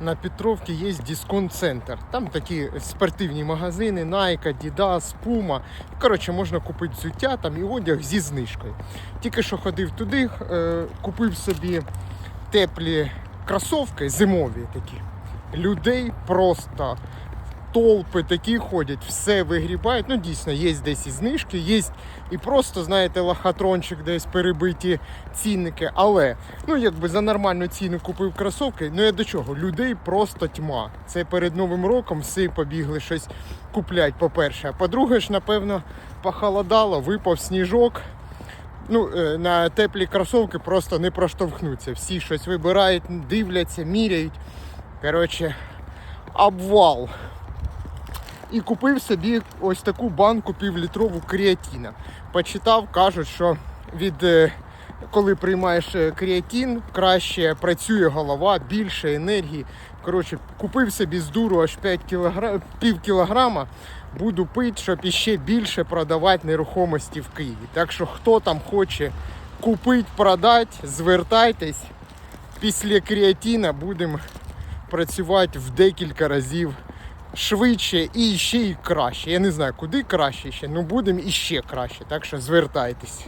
на Петровці є дисконт-центр. Там такі спортивні магазини, Nike, Adidas, Puma. Коротше, можна купити взуття там і одяг зі знижкою. Тільки що ходив туди, е, купив собі теплі кросовки, зимові такі. Людей просто толпи такі ходять, все вигрібають. Ну, дійсно, є десь і знижки, є і просто, знаєте, лохотрончик десь перебиті цінники. Але ну якби за нормальну ціну купив кросовки. Ну я до чого? Людей просто тьма. Це перед Новим роком всі побігли щось куплять, по-перше. А по-друге ж, напевно, похолодало, випав сніжок. Ну, е, на теплі кросовки просто не проштовхнуться. Всі щось вибирають, дивляться, міряють. Коротше, обвал. І купив собі ось таку банку півлітрову креатіна. Почитав, кажуть, що від е, коли приймаєш е, креатин, краще працює голова, більше енергії. Коротше, купив собі з дуру аж 5 кілограм, пів кілограма. Буду пити, щоб іще більше продавати нерухомості в Києві. Так що хто там хоче купити, продати, звертайтесь. Після креатина будемо працювати в декілька разів швидше і ще й краще. Я не знаю, куди краще ще, ну будемо іще краще. Так що звертайтесь.